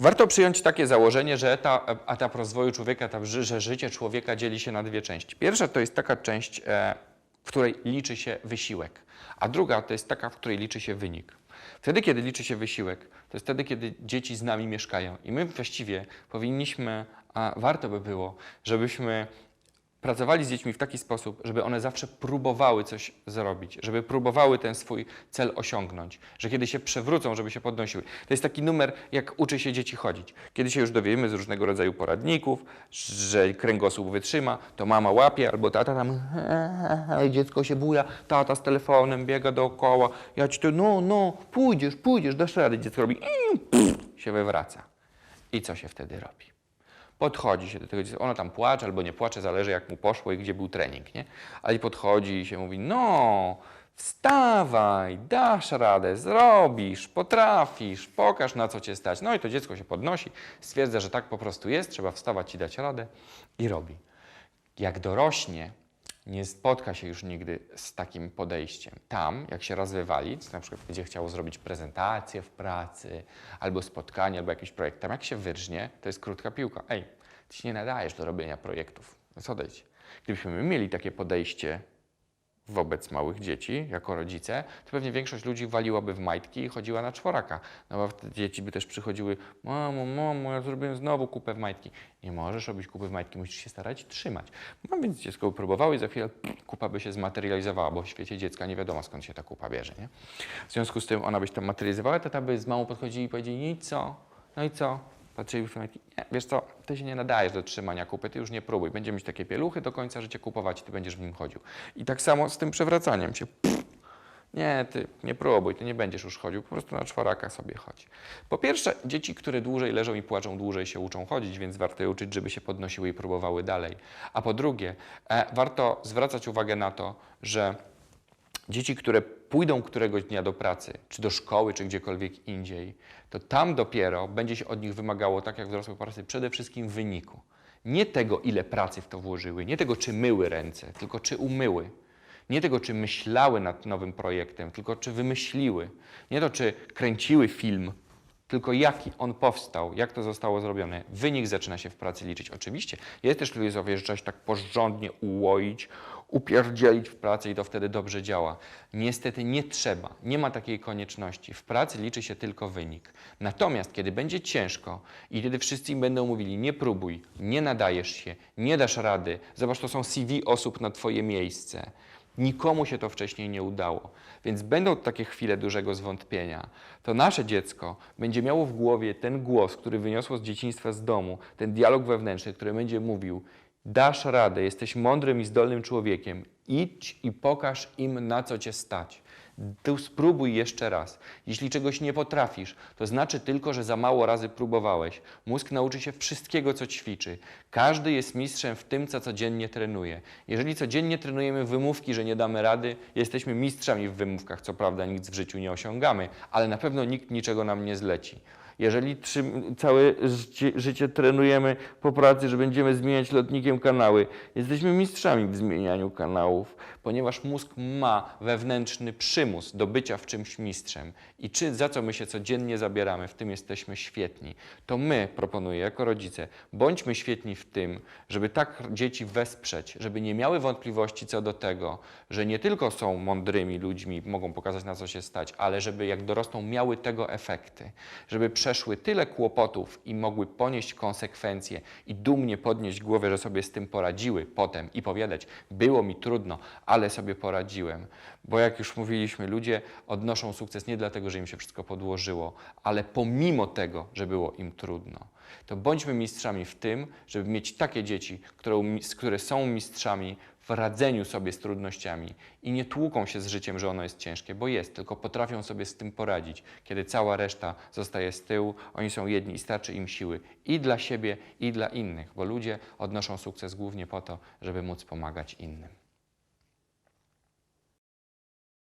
Warto przyjąć takie założenie, że etap, etap rozwoju człowieka, etap, że życie człowieka dzieli się na dwie części. Pierwsza to jest taka część, e, w której liczy się wysiłek, a druga to jest taka, w której liczy się wynik. Wtedy, kiedy liczy się wysiłek, to jest wtedy, kiedy dzieci z nami mieszkają. I my właściwie powinniśmy, a warto by było, żebyśmy pracowali z dziećmi w taki sposób, żeby one zawsze próbowały coś zrobić, żeby próbowały ten swój cel osiągnąć, że kiedy się przewrócą, żeby się podnosiły. To jest taki numer, jak uczy się dzieci chodzić. Kiedy się już dowiemy z różnego rodzaju poradników, że kręgosłup wytrzyma, to mama łapie albo tata tam dziecko się buja, tata z telefonem biega dookoła, ja ci to, no, no, pójdziesz, pójdziesz, dasz radę. Dziecko robi pff, się wywraca. I co się wtedy robi? Podchodzi się do tego dziecka, ono tam płacze albo nie płacze, zależy jak mu poszło i gdzie był trening, nie? Ale podchodzi i się mówi, no, wstawaj, dasz radę, zrobisz, potrafisz, pokaż na co cię stać. No i to dziecko się podnosi, stwierdza, że tak po prostu jest, trzeba wstawać i dać radę i robi. Jak dorośnie, nie spotka się już nigdy z takim podejściem. Tam, jak się raz wywali, na przykład będzie chciało zrobić prezentację w pracy, albo spotkanie, albo jakiś projekt, tam jak się wyrżnie, to jest krótka piłka. Ej, ty się nie nadajesz do robienia projektów, więc odejdź. Gdybyśmy my mieli takie podejście wobec małych dzieci, jako rodzice, to pewnie większość ludzi waliłaby w majtki i chodziła na czworaka. No bo wtedy dzieci by też przychodziły, mamo, mamo, ja zrobiłem znowu kupę w majtki. Nie możesz robić kupy w majtki, musisz się starać trzymać. No więc dziecko by próbowało i za chwilę kupa by się zmaterializowała, bo w świecie dziecka nie wiadomo skąd się ta kupa bierze, nie? W związku z tym ona by się tam materializowała, tata by z mamą podchodzili i powiedzieli, no i co? No i co? Patrzyli w majtki, wiesz co, ty się nie nadajesz do trzymania kupy, ty już nie próbuj. Będziemy mieć takie pieluchy do końca życia kupować i ty będziesz w nim chodził. I tak samo z tym przewracaniem się. Pff, nie, ty nie próbuj, ty nie będziesz już chodził, po prostu na czworaka sobie chodź. Po pierwsze, dzieci, które dłużej leżą i płaczą, dłużej się uczą chodzić, więc warto je uczyć, żeby się podnosiły i próbowały dalej. A po drugie, e, warto zwracać uwagę na to, że dzieci, które pójdą któregoś dnia do pracy, czy do szkoły, czy gdziekolwiek indziej, to tam dopiero będzie się od nich wymagało, tak jak w dorosłej pracy, przede wszystkim wyniku. Nie tego, ile pracy w to włożyły, nie tego, czy myły ręce, tylko czy umyły. Nie tego, czy myślały nad nowym projektem, tylko czy wymyśliły. Nie to, czy kręciły film, tylko jaki on powstał, jak to zostało zrobione. Wynik zaczyna się w pracy liczyć. Oczywiście jest też filozofię, że się tak porządnie ułoić, upierdzielić w pracy i to wtedy dobrze działa. Niestety nie trzeba, nie ma takiej konieczności. W pracy liczy się tylko wynik. Natomiast kiedy będzie ciężko i kiedy wszyscy będą mówili nie próbuj, nie nadajesz się, nie dasz rady, zobacz, to są CV osób na twoje miejsce. Nikomu się to wcześniej nie udało. Więc będą takie chwile dużego zwątpienia. To nasze dziecko będzie miało w głowie ten głos, który wyniosło z dzieciństwa z domu, ten dialog wewnętrzny, który będzie mówił: Dasz radę, jesteś mądrym i zdolnym człowiekiem, idź i pokaż im, na co cię stać. Tu spróbuj jeszcze raz. Jeśli czegoś nie potrafisz, to znaczy tylko, że za mało razy próbowałeś. Mózg nauczy się wszystkiego, co ćwiczy. Każdy jest mistrzem w tym, co codziennie trenuje. Jeżeli codziennie trenujemy wymówki, że nie damy rady, jesteśmy mistrzami w wymówkach. Co prawda nic w życiu nie osiągamy, ale na pewno nikt niczego nam nie zleci. Jeżeli całe życie, życie trenujemy po pracy, że będziemy zmieniać lotnikiem kanały, jesteśmy mistrzami w zmienianiu kanałów, ponieważ mózg ma wewnętrzny przymus do bycia w czymś mistrzem. I czy za co my się codziennie zabieramy, w tym jesteśmy świetni. To my, proponuję jako rodzice, bądźmy świetni w tym, żeby tak dzieci wesprzeć, żeby nie miały wątpliwości co do tego, że nie tylko są mądrymi ludźmi, mogą pokazać na co się stać, ale żeby jak dorosną miały tego efekty, żeby przeszły tyle kłopotów i mogły ponieść konsekwencje i dumnie podnieść głowę, że sobie z tym poradziły potem i powiedzieć, było mi trudno, ale sobie poradziłem. Bo jak już mówiliśmy, ludzie odnoszą sukces nie dlatego, że im się wszystko podłożyło, ale pomimo tego, że było im trudno. To bądźmy mistrzami w tym, żeby mieć takie dzieci, które, które są mistrzami w radzeniu sobie z trudnościami i nie tłuką się z życiem, że ono jest ciężkie, bo jest, tylko potrafią sobie z tym poradzić. Kiedy cała reszta zostaje z tyłu, oni są jedni i starczy im siły i dla siebie, i dla innych, bo ludzie odnoszą sukces głównie po to, żeby móc pomagać innym.